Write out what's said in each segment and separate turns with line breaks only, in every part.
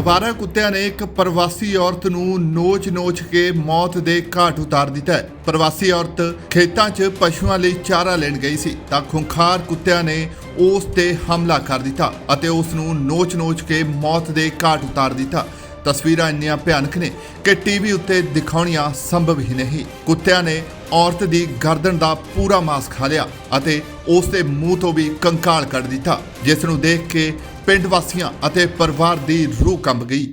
ਅਵਾਰਾ ਕੁੱਤਿਆਂ ਨੇ ਇੱਕ ਪ੍ਰਵਾਸੀ ਔਰਤ ਨੂੰ ਨੋਚ-ਨੋਚ ਕੇ ਮੌਤ ਦੇ ਘਾਟ ਉਤਾਰ ਦਿੱਤਾ ਹੈ। ਪ੍ਰਵਾਸੀ ਔਰਤ ਖੇਤਾਂ 'ਚ ਪਸ਼ੂਆਂ ਲਈ ਚਾਰਾ ਲੈਣ ਗਈ ਸੀ ਤਾਂ ਖੁੰਖਾਰ ਕੁੱਤਿਆਂ ਨੇ ਉਸ ਤੇ ਹਮਲਾ ਕਰ ਦਿੱਤਾ ਅਤੇ ਉਸ ਨੂੰ ਨੋਚ-ਨੋਚ ਕੇ ਮੌਤ ਦੇ ਘਾਟ ਉਤਾਰ ਦਿੱਤਾ। ਤਸਵੀਰਾਂ ਇੰਨੀਆਂ ਭਿਆਨਕ ਨੇ ਕਿ ਟੀਵੀ ਉੱਤੇ ਦਿਖਾਉਣੀਆਂ ਸੰਭਵ ਹੀ ਨਹੀਂ। ਕੁੱਤਿਆਂ ਨੇ ਔਰਤ ਦੀ ਗਰਦਨ ਦਾ ਪੂਰਾ ਮਾਸ ਖਾ ਲਿਆ ਅਤੇ ਉਸ ਦੇ ਮੂੰਹ ਤੋਂ ਵੀ ਕੰਕਾਲ ਕੱਢ ਦਿੱਤਾ, ਜਿਸ ਨੂੰ ਦੇਖ ਕੇ ਪਿੰਡ ਵਾਸੀਆਂ ਅਤੇ ਪਰਿਵਾਰ ਦੀ ਰੂਹ ਕੰਬ ਗਈ।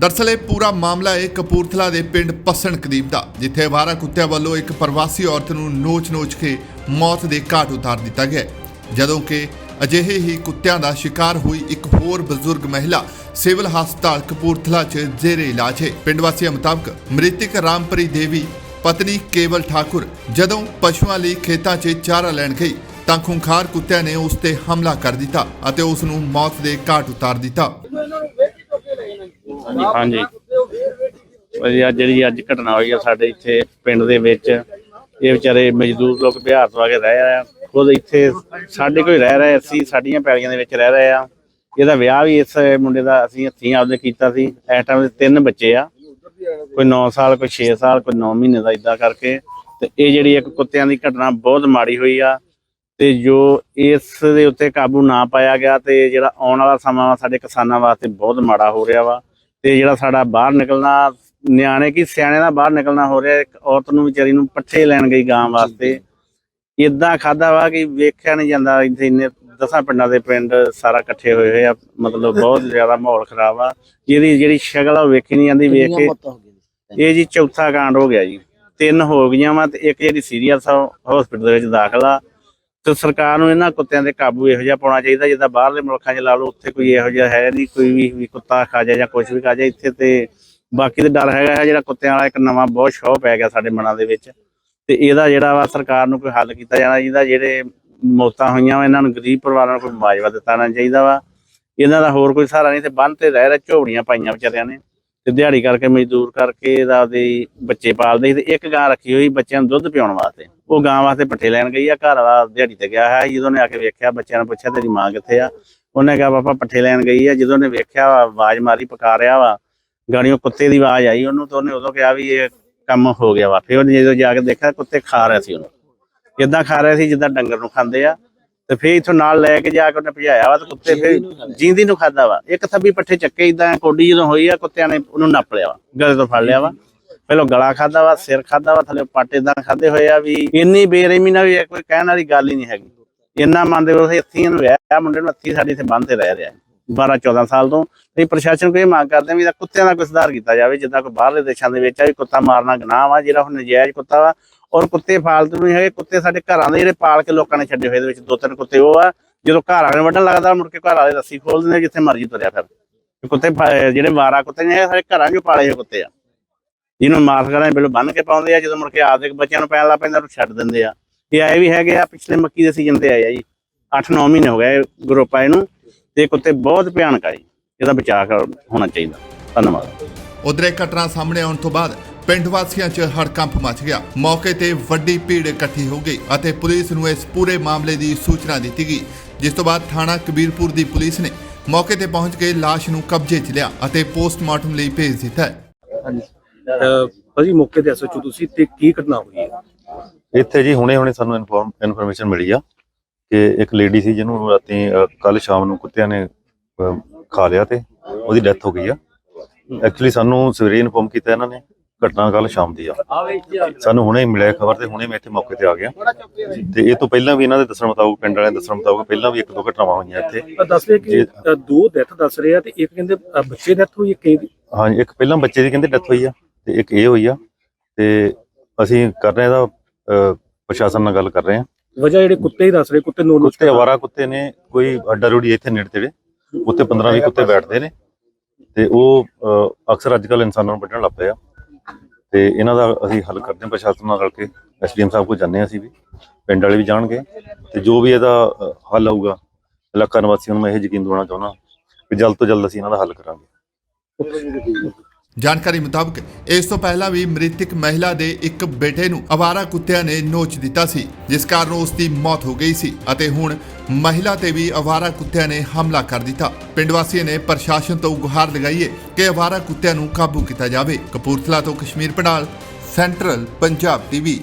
ਦਰਅਸਲ ਇਹ ਪੂਰਾ ਮਾਮਲਾ ਹੈ ਕਪੂਰਥਲਾ ਦੇ ਪਿੰਡ ਪਸਣ ਕਦੀਪ ਦਾ, ਜਿੱਥੇ ਅਵਾਰਾ ਕੁੱਤਿਆਂ ਵੱਲੋਂ ਇੱਕ ਪ੍ਰਵਾਸੀ ਔਰਤ ਨੂੰ ਨੋਚ-ਨੋਚ ਕੇ ਮੌਤ ਦੇ ਘਾਟ ਉਤਾਰ ਦਿੱਤਾ ਗਿਆ ਜਦੋਂ ਕਿ ਅਜਿਹੇ ਹੀ ਕੁੱਤਿਆਂ ਦਾ ਸ਼ਿਕਾਰ ਹੋਈ ਇੱਕ ਹੋਰ ਬਜ਼ੁਰਗ ਮਹਿਲਾ ਸਿਵਲ ਹਸਪਤਾਲ ਕਪੂਰਥਲਾ 'ਚ ਜ਼ੇਰੇ ਇਲਾਜ ਹੈ। ਪਿੰਡ ਵਾਸੀਆਂ ਮੁਤਾਬਕ ਮ੍ਰਿਤਕ ਰਾਮਪਰੀ ਦੇਵੀ, ਪਤਨੀ ਕੇਵਲ ਠਾਕੁਰ ਜਦੋਂ ਪਸ਼ੂਆਂ ਲਈ ਖੇਤਾਂ 'ਚ ਚਾਰਾ ਲੈਣ ਗਈ ਤਾਂ ਖੁੰਖਾਰ ਕੁੱਤਿਆਂ ਨੇ ਉਸ ਤੇ ਹਮਲਾ ਕਰ ਦਿੱਤਾ ਅਤੇ ਉਸ ਨੂੰ ਮੌਤ ਦੇ ਘਾਟ ਉਤਾਰ ਦਿੱਤਾ।
ਹਾਂਜੀ। ਭਾਜੀ, ਅੱਜ ਜਿਹੜੀ ਅੱਜ ਘਟਨਾ ਹੋਈ ਆ ਸਾਡੇ ਇੱਥੇ ਪਿੰਡ ਦੇ ਵਿੱਚ, ਇਹ ਵਿਚਾਰੇ ਮਜ਼ਦੂਰ ਲੋਕ ਬਿਹਾਰ ਤੋਂ ਆ ਕੇ ਰਹਿ ਆ। ਖੁਦ ਇੱਥੇ ਸਾਡੇ ਕੋਈ ਰਹਿ ਰਹੇ ਅਸੀਂ ਸਾਡੀਆਂ ਪੈਲੀਆਂ ਦੇ ਵਿੱਚ ਰਹਿ ਰਹੇ ਆ। ਇਹਦਾ ਵਿਆਹ ਵੀ ਇਸ ਮੁੰਡੇ ਦਾ ਅਸੀਂ ਹੱਥੀਂ ਆਪਦੇ ਕੀਤਾ ਸੀ। ਇਸ ਟਾਈਮ ਦੇ ਤਿੰਨ ਬੱਚੇ ਆ, ਕੋਈ 9 ਸਾਲ, ਕੋਈ 6 ਸਾਲ, ਕੋਈ 9 ਮਹੀਨੇ ਦਾ ਇਦਾਂ ਕਰਕੇ। ਤੇ ਇਹ ਜਿਹੜੀ ਇੱਕ ਕੁੱਤਿਆਂ ਦੀ ਘਟਨਾ ਬਹੁਤ ਮਾੜੀ ਹੋਈ ਆ। ਤੇ ਜੋ ਇਸ ਦੇ ਉੱਤੇ ਕਾਬੂ ਨਾ ਪਾਇਆ ਗਿਆ ਤੇ ਜਿਹੜਾ ਆਉਣ ਵਾਲਾ ਸਮਾਂ ਵਾ ਸਾਡੇ ਕਿਸਾਨਾਂ ਵਾਸਤੇ ਬਹੁਤ ਮਾੜਾ ਹੋ ਰਿਹਾ ਵਾ। ਤੇ ਜਿਹੜਾ ਸਾਡਾ ਬਾਹਰ ਨਿਕਲਣਾ, ਨਿਆਣੇ ਕੀ ਸਿਆਣੇ ਦਾ ਬਾਹਰ ਨਿਕਲਣਾ ਹੋ ਰਿਹਾ, ਇੱਕ ਔਰਤ ਨੂੰ ਵਿਚਾਰੀ ਨੂੰ ਪੱਠੇ ਲੈਣ ਗਈ ਗਾਂ ਵਾਸਤੇ। ਇਦਾਂ ਖਾਦਾ ਵਾ ਕਿ ਵੇਖਿਆ ਨਹੀਂ ਜਾਂਦਾ, ਇੱਥੇ ਇੰਨੇ ਦਸਾਂ ਪਿੰਡਾਂ ਦੇ ਪਿੰਡ ਸਾਰਾ ਇਕੱਠੇ ਹੋਏ ਹੋਏ ਆ, ਮਤਲਬ ਬਹੁਤ ਜ਼ਿਆਦਾ ਮਾਹੌਲ ਖਰਾਬ ਆ। ਜਿਹਦੀ ਜਿਹੜੀ ਸ਼ਕਲ ਆ ਉਹ ਵੇਖੀ ਨਹੀਂ ਜਾਂਦੀ, ਵੇਖ ਕੇ ਇਹ ਜੀ ਚੌਥਾ ਕਾਂਡ ਹੋ ਗਿਆ ਜੀ। ਤਿੰਨ ਹੋ ਗਈਆਂ ਵਾ ਤੇ ਇੱਕ ਜਿਹੜੀ ਸੀਰੀਅਸ ਆ ਹਸਪੀਟਲ ਦੇ ਵਿੱਚ ਦਾਖਲ ਆ। ਤੇ ਸਰਕਾਰ ਨੂੰ ਇਹਨਾਂ ਕੁੱਤਿਆਂ ਦੇ ਕਾਬੂ ਇਹੋ ਜਿਹਾ ਪਾਉਣਾ ਚਾਹੀਦਾ, ਜਿੱਦਾਂ ਬਾਹਰਲੇ ਮੁਲਕਾਂ 'ਚ ਲਾ ਲਓ, ਉੱਥੇ ਕੋਈ ਇਹੋ ਜਿਹਾ ਹੈ ਨਹੀਂ, ਕੋਈ ਵੀ ਵੀ ਕੁੱਤਾ ਖਾ ਜਾਏ ਜਾਂ ਕੁਝ ਵੀ ਖਾ ਜਾਏ, ਇੱਥੇ ਤੇ ਬਾਕੀ ਤੇ ਡਰ ਹੈਗਾ ਜਿਹੜਾ ਕੁੱਤਿਆਂ ਵਾਲਾ ਇੱਕ ਨਵਾਂ ਬਹੁਤ ਸ਼ੌਹ ਪੈ ਗਿਆ ਸਾਡੇ ਮਨਾਂ ਦੇ ਵਿੱਚ। ਤੇ ਇਹਦਾ ਜਿਹੜਾ ਵਾ ਸਰਕਾਰ ਨੂੰ ਕੋਈ ਹੱਲ ਕੀਤਾ ਜਾਣਾ ਚਾਹੀਦਾ, ਜਿਹੜੇ ਮੌਤਾਂ ਹੋਈਆਂ ਵਾ, ਇਹਨਾਂ ਨੂੰ ਗਰੀਬ ਪਰਿਵਾਰਾਂ ਨੂੰ ਕੋਈ ਮੁਆਵਜ਼ਾ ਦਿੱਤਾ ਜਾਣਾ ਚਾਹੀਦਾ ਵਾ। ਇਹਨਾਂ ਦਾ ਹੋਰ ਕੋਈ ਸਹਾਰਾ ਨਹੀਂ ਤੇ ਬੰਨ ਤੇ ਰਹਿ ਰਹੇ ਝੋਪੜੀਆਂ ਪਾਈਆਂ ਵਿਚਾਰਿਆਂ ਨੇ। ਤੇ ਦਿਹਾੜੀ ਕਰਕੇ ਮਜ਼ਦੂਰ ਕਰਕੇ ਇਹਦਾ ਦੇ ਬੱਚੇ ਪਾਲਦੇ ਸੀ ਤੇ ਇੱਕ ਗਾਂ ਰੱਖੀ ਹੋਈ ਬੱਚਿਆਂ ਨੂੰ ਦੁੱਧ ਪਿਆਉਣ ਵਾਸਤੇ। ਉਹ ਗਾਂ ਵਾਸਤੇ ਪੱਠੇ ਲੈਣ ਗਈ ਆ ਘਰ ਵਾਲਾ ਦਿਹਾੜੀ ਤੇ ਗਿਆ ਹੈ ਜਦੋਂ ਨੇ ਆ ਕੇ ਵੇਖਿਆ ਬੱਚਿਆਂ ਨੂੰ ਪੁੱਛਿਆ ਤੇਰੀ ਮਾਂ ਕਿੱਥੇ ਆ? ਉਹਨੇ ਕਿਹਾ ਪਾਪਾ ਪੱਠੇ ਲੈਣ ਗਈ ਆ। ਜਦੋਂ ਨੇ ਵੇਖਿਆ ਵਾ, ਆਵਾਜ਼ ਮਾਰੀ ਪਕਾ ਰਿਹਾ ਵਾ ਗਾੜੀਆਂ ਕੁੱਤੇ ਦੀ ਆਵਾਜ਼ ਆਈ ਉਹਨੂੰ ਤਾਂ ਉਹਨੇ ਉਦੋਂ ਕਿਹਾ ਵੀ ਇਹ ਕੰਮ ਹੋ ਗਿਆ ਵਾ। ਫਿਰ ਉਹਨੇ ਜਦੋਂ ਜਾ ਕੇ ਦੇਖਿਆ ਕੁੱਤੇ ਖਾ ਰਿਹਾ ਸੀ ਉਹਨੂੰ। ਇਦਾਂ ਖਾ ਰਿਹਾ ਸੀ ਜਿੱਦਾਂ ਡੰਗਰ ਨੂੰ ਖਾਂਦੇ ਆ ਤੇ ਫਿਰ ਇਥੋਂ ਨਾਲ ਲੈ ਕੇ ਜਾ ਕੇ ਉਹਨੇ ਭਜਾਇਆ ਵਾ ਤੇ ਕੁੱਤੇ ਫਿਰ ਜਿੰਦੀ ਨੂੰ ਖਾਦਾ ਵਾ। ਇੱਕ ਥੱਬੀ ਪੱਠੇ ਚੱਕੇ ਇਦਾਂ ਕੋਡੀ ਜਦੋਂ ਹੋਈ ਆ ਕੁੱਤਿਆਂ ਨੇ ਉਹਨੂੰ ਨੱਪ ਲਿਆ ਵਾ ਗਲੇ ਤੋਂ ਫੜ ਲਿਆ ਵਾ। ਪਹਿਲਾਂ ਗਲਾ ਖਾਦਾ ਵਾ ਸਿਰ ਖਾਦਾ ਵਾ ਥੱਲੇ ਪੱਟ ਇਦਾਂ ਖਾਦੇ ਹੋਏ ਆ ਵੀ ਇੰਨੀ ਬੇਰਹਿਮੀ ਨਾਲ ਵੀ ਕੋਈ ਕਹਿਣ ਵਾਲੀ ਗੱਲ ਹੀ ਨਹੀਂ ਹੈਗੀ। ਇੰਨਾ ਮੰਨਦੇ ਉਹ ਇੱਥੇ ਨੂੰ ਵਿਆਹ ਮੁੰਡੇ ਨੂੰ ਹੱਥੀ ਸਾਡੇ ਇੱਥੇ ਬੰਨ੍ਹ ਤੇ ਰਹਿ ਰਿਹਾ 12 14 ਸਾਲ ਤੋਂ ਤੇ ਪ੍ਰਸ਼ਾਸਨ ਇਹ ਮੰਗ ਕਰਦੇ ਵੀ ਇਹਦਾ ਕੁੱਤਿਆਂ ਦਾ ਕੋਈ ਸੁਧਾਰ ਕੀਤਾ ਜਾਵੇ ਜਿੱਦਾਂ ਕੋਈ ਬਾਹਰਲੇ ਦੇਸ਼ਾਂ ਦੇ ਵਿੱਚ ਆ ਵੀ ਕੁੱਤਾ ਮਾਰਨਾ ਗੁਨਾਹ ਵਾ ਜਿਹੜਾ ਹੁਣ ਨਜਾਇਜ਼ ਕੁੱਤਾ ਵਾ ਔਰ ਕੁੱਤੇ ਫਾਲਤੂ ਨਹੀਂ ਹੈਗੇ, ਕੁੱਤੇ ਸਾਡੇ ਘਰਾਂ ਦੇ ਜਿਹੜੇ ਪਾਲ ਕੇ ਲੋਕਾਂ ਨੇ ਛੱਡੇ ਹੋਏ ਦੇ ਵਿੱਚ, ਦੋ ਤਿੰਨ ਕੁੱਤੇ, ਉਹ ਆ, ਜਦੋਂ ਘਰ ਵਾਲੇ ਵੱਢਣ ਲੱਗਦਾ, ਮੁੜ ਕੇ ਘਰ ਵਾਲੇ ਰੱਸੀ ਖੋਲ ਦਿੰਦੇ ਜਿੱਥੇ ਮਰਜ਼ੀ ਤੁਰਿਆ ਫਿਰ ਕੁੱਤੇ ਜਿਹੜੇ ਵਾਰਾ ਕੁੱਤੇ ਨੇ, ਇਹ ਸਾਡੇ ਘਰਾਂ 'ਚੋਂ ਪਾਲੇ ਹੋਏ ਕੁੱਤੇ ਆ। ਜਿਹਨੂੰ ਮਾਸ ਕਰਾਂ ਪਹਿਲਾਂ ਬੰਨ ਕੇ ਪਾਉਂਦੇ ਆ, ਜਦੋਂ ਮੁੜ ਕੇ ਆਪਦੇ ਬੱਚਿਆਂ ਨੂੰ ਪੈਣ ਲੱਗ ਪੈਂਦਾ ਉਹ ਛੱਡ ਦਿੰਦੇ ਆ। ਇਹ ਆਏ ਵੀ ਹੈਗੇ ਆ, ਪਿਛਲੇ ਮੱਕੀ ਦੇ ਸੀਜ਼ਨ ਤੇ ਆਏ ਆ ਜੀ। 8-9 ਮਹੀਨੇ ਹੋ ਗਏ ਗਰੁੱਪ ਆਏ ਨੂੰ, ਤੇ ਕੁੱਤੇ ਬਹੁਤ ਭਿਆਨਕ ਆ ਜੀ। ਇਹਦਾ ਬਚਾਅ ਕਰ- ਹੋਣਾ ਚਾਹੀਦਾ। ਧੰਨਵਾਦ।
ਉਧਰ ਘਟਨਾ ਸਾਹਮਣੇ ਆਉਣ ਤੋਂ ਬਾਅਦ ਪਿੰਡ ਵਾਸੀਆਂ 'ਚ ਹੜਕੰਪ ਮਚ ਗਿਆ। ਮੌਕੇ ਤੇ ਵੱਡੀ ਭੀੜ ਇਕੱਠੀ ਹੋ ਗਈ ਅਤੇ ਪੁਲਿਸ ਨੂੰ ਇਸ ਪੂਰੇ ਮਾਮਲੇ ਦੀ ਸੂਚਨਾ ਦਿੱਤੀ ਗਈ ਜਿਸ ਤੋਂ ਬਾਅਦ ਥਾਣਾ ਕਬੀਰਪੁਰ ਦੀ ਪੁਲਿਸ ਨੇ ਮੌਕੇ ਤੇ ਪਹੁੰਚ ਕੇ ਲਾਸ਼ ਨੂੰ ਕਬਜ਼ੇ 'ਚ ਲਿਆ ਅਤੇ ਪੋਸਟਮਾਰਟਮ ਲਈ ਭੇਜ ਦਿੱਤਾ ਹੈ।
ਅਹ ਭਾਜੀ ਮੌਕੇ ਤੇ ਐਸਓਚੂ ਤੁਸੀਂ ਤੇ ਕੀ ਘਟਨਾ ਹੋਈ ਹੈ?
ਇੱਥੇ ਜੀ ਹੁਣੇ ਹੁਣੇ ਸਾਨੂੰ ਇਨਫੋਰਮ ਇਨਫੋਰਮੇਸ਼ਨ ਮਿਲੀ ਆ ਕਿ ਇੱਕ ਲੇਡੀ ਸੀ ਜਿਹਨੂੰ ਰਾਤੀ ਕੱਲ ਸ਼ਾਮ ਨੂੰ ਕੁੱਤਿਆਂ ਨੇ ਅਹ, ਖਾ ਲਿਆ ਤੇ ਉਹਦੀ ਡੈਥ ਹੋ ਗਈ ਆ। ਐਕਚੁਅਲੀ ਸਾਨੂੰ ਸਵੇਰੇ ਇਨਫੋਰਮ ਕੀਤਾ ਇਹਨਾਂ ਨੇ ਘਟਨਾ ਕੱਲ ਸ਼ਾਮ ਦੀ ਆ। ਸਾਨੂੰ ਹੁਣੇ ਹੀ ਮਿਲਿਆ ਖਬਰ ਤੇ ਹੁਣੇ ਮੈਂ ਇੱਥੇ ਮੌਕੇ ਤੇ ਆ ਗਿਆ। ਤੇ ਇਹ ਤੋਂ ਪਹਿਲਾਂ ਵੀ ਇਹਨਾਂ ਦੇ ਦੱਸਣ ਮੁਤਾਬਕ ਪਿੰਡ ਵਾਲਿਆਂ ਦੇ ਦੱਸਣ ਮੁਤਾਬਕ ਪਹਿਲਾਂ ਵੀ ਇੱਕ ਦੋ ਘਟਨਾਵਾਂ ਹੋਈਆਂ ਇੱਥੇ।
ਦੱਸ ਰਹੇ ਕਿ ਦੋ ਡੈਥ ਦੱਸ ਰਹੇ ਆ ਤੇ ਇੱਕ ਕਹਿੰਦੇ ਬੱਚੇ ਡੈਥ ਹੋਈ ਹੈ ਕਈ ਦੀ
ਹਾਂਜੀ ਇੱਕ ਪਹਿਲਾਂ ਬੱਚੇ ਦੀ ਕਹਿੰਦੇ ਡੈਥ ਹੋਈ ਆ ਤੇ ਇੱਕ ਇਹ ਹੋਈ ਆ। ਤੇ ਅਸੀਂ ਕਰ ਰਹੇ ਅਹ, ਪ੍ਰਸ਼ਾਸਨ ਨਾਲ ਗੱਲ ਕਰ ਰਹੇ ਹਾਂ।
ਵਜ੍ਹਾ ਜਿਹੜੇ ਕੁੱਤੇ ਹੀ ਦੱਸ ਰਹੇ ਕੁੱਤੇ ਨੋ ਨੋ
ਕੁੱਤੇ ਅਵਾਰਾ ਕੁੱਤੇ ਨੇ ਕੋਈ ਅੱਡਾ ਰੋੜੀ ਇੱਥੇ ਨੇੜੇ ਤੇੜੇ ਉੱਤੇ 15 20 ਕੁੱਤੇ ਬੈਠਦੇ ਨੇ। ਤੇ ਉਹ ਅਕਸਰ ਅੱਜ ਕੱਲ ਇਨਸਾਨਾਂ ਨੂੰ ਵੱਢਣ ਲੱਗ ਪਏ ਆ। ਤੇ ਇਹਨਾਂ ਦਾ ਅਸੀਂ ਹੱਲ ਕਰਦੇ ਹਾਂ ਪ੍ਰਸ਼ਾਸਨ ਨਾਲ ਰਲ ਕੇ। ਐਸਡੀਐਮ ਸਾਹਿਬ ਕੋਲ ਜਾਂਦੇ ਹਾਂ ਅਸੀਂ ਵੀ। ਪਿੰਡ ਵਾਲੇ ਵੀ ਜਾਣਗੇ। ਤੇ ਜੋ ਵੀ ਇਹਦਾ ਹੱਲ ਹੋਊਗਾ ਇਲਾਕਾ ਨਿਵਾਸੀਆਂ ਨੂੰ ਮੈਂ ਇਹ ਯਕੀਨ ਦਿਵਾਉਣਾ ਚਾਹੁੰਦਾ ਕਿ ਜਲਦ ਤੋਂ ਜਲਦ ਅਸੀਂ ਇਹਨਾਂ ਦਾ ਹੱਲ ਕਰਾਂਗੇ।
ਜਾਣਕਾਰੀ ਮੁਤਾਬਕ, ਇਸ ਤੋਂ ਪਹਿਲਾਂ ਵੀ ਮ੍ਰਿਤਕ ਮਹਿਲਾ ਦੇ ਇੱਕ ਬੇਟੇ ਨੂੰ ਅਵਾਰਾ ਕੁੱਤਿਆਂ ਨੇ ਨੋਚ ਦਿੱਤਾ ਸੀ, ਜਿਸ ਕਾਰਨ ਉਸ ਦੀ ਮੌਤ ਹੋ ਗਈ ਸੀ ਅਤੇ ਹੁਣ ਮਹਿਲਾ ਤੇ ਵੀ ਅਵਾਰਾ ਕੁੱਤਿਆਂ ਨੇ ਹਮਲਾ ਕਰ ਦਿੱਤਾ। ਪਿੰਡ ਵਾਸੀਆਂ ਨੇ ਪ੍ਰਸ਼ਾਸਨ ਤੋਂ ਗੁਹਾਰ ਲਗਾਈ ਹੈ ਕਿ ਅਵਾਰਾ ਕੁੱਤਿਆਂ ਨੂੰ ਕਾਬੂ ਕੀਤਾ ਜਾਵੇ। ਕਪੂਰਥਲਾ ਤੋਂ ਕਸ਼ਮੀਰ ਪੜਾਲ ਸੈਂਟਰਲ ਪੰਜਾਬ ਟੀਵੀ।